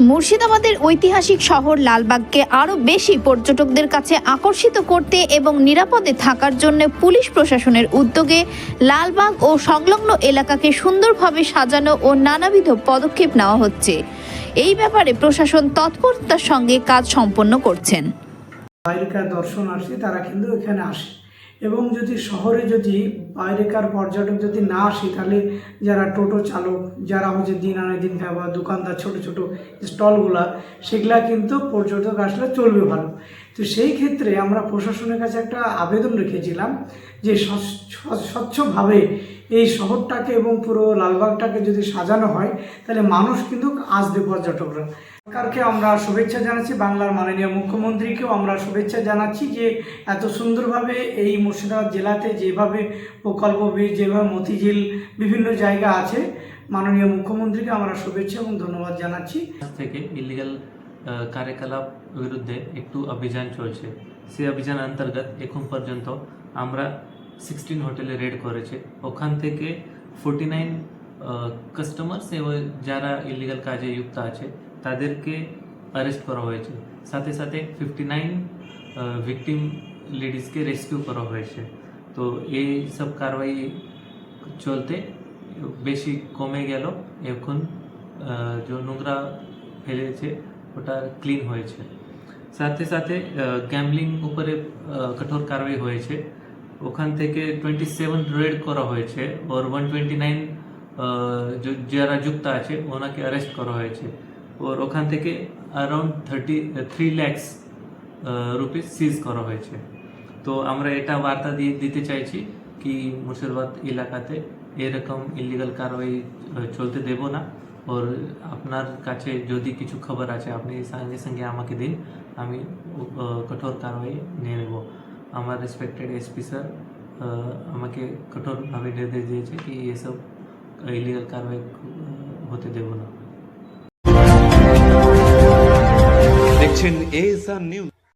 মুর্শিদাবাদের ঐতিহাসিক শহর লালবাগকে আরও বেশি পর্যটকদের কাছে আকর্ষিত করতে এবং নিরাপদে থাকার জন্য পুলিশ প্রশাসনের উদ্যোগে লালবাগ ও সংলগ্ন এলাকাকে সুন্দরভাবে সাজানো ও নানাবিধ পদক্ষেপ নেওয়া হচ্ছে। এই ব্যাপারে প্রশাসন তৎপরতার সঙ্গে কাজ সম্পন্ন করছেন। বাইরেকার দর্শনার্থী তারা কিন্তু এখানে আসে। এবং যদি শহরে যদি বাইরেকার পর্যটক যদি না আসে, তাহলে যারা টোটো চালক, যারা হচ্ছে দিন আনে দিন বা দোকানদার ছোটো ছোটো স্টলগুলা, সেগুলা কিন্তু পর্যটক আসলে চলবে ভালো। তো সেই ক্ষেত্রে আমরা প্রশাসনের কাছে একটা আবেদন রেখেছিলাম যে স্বচ্ছ- স্বচ্ছভাবে এই শহরটাকে এবং পুরো লালবাগটাকে যদি সাজানো হয়, তাহলে মানুষ কিন্তু আসবে পর্যটকরা। সরকারকে আমরা শুভেচ্ছা জানাচ্ছি, বাংলার মাননীয় মুখ্যমন্ত্রীকেও আমরা শুভেচ্ছা জানাচ্ছি যে এত সুন্দরভাবে এই মুর্শিদাবাদ জেলাতে যেভাবে প্রকল্প যেভাবে মতিঝিল, বিভিন্ন জায়গা আছে, মাননীয় মুখ্যমন্ত্রীকে আমরা শুভেচ্ছা এবং ধন্যবাদ জানাচ্ছি। থেকে ইলিগাল কার্যকলাপ বিরুদ্ধে একটু অভিযান চলছে। সেই অভিযান অন্তর্গত এখন পর্যন্ত আমরা সিক্সটিন হোটেলে রেড করেছে। ওখান থেকে ফোর্টি নাইন কাস্টমার্স এবং যারা ইলিগাল কাজে যুক্ত আছে, তাদেরকে অ্যারেস্ট করা হয়েছে। সাথে সাথে ফিফটি নাইন ভিকটিম লেডিসকে রেস্কিউ করা হয়েছে। তো এই সব কারবাই চলতে বেশি কমে গেল। এখন যে নোংরা ফেলেছে ওটা ক্লিন হয়েছে। সাথে সাথে গ্যামলিং উপরে কঠোর কারবাই হয়েছে। ওখান থেকে টোয়েন্টি সেভেন রেড করা হয়েছে ওর ওয়ান টোয়েন্টি নাইন যারা যুক্ত আছে, ওনাকে অ্যারেস্ট করা হয়েছে। ওর ওখান থেকে around thirty three lakhs rupees seize করা হয়েছে। তো আমরা এটা বার্তা দিয়ে, দিতে চাইছি কি মুর্শিদাবাদ এলাকাতে এরকম ইলিগাল কারবাই চলতে দেব না। ওর আপনার কাছে যদি কিছু খবর আছে আপনি সঙ্গে সঙ্গে আমাকে দিন আমি কঠোর কারবাই নিয়ে নেব আমার রেসপেক্টেড এসপি স্যার আমাকে কঠোরভাবে নির্দেশ দিয়েছে কি এসব ইলিগাল কারবাই হতে দেব না দেখছেন এএসআর নিউজ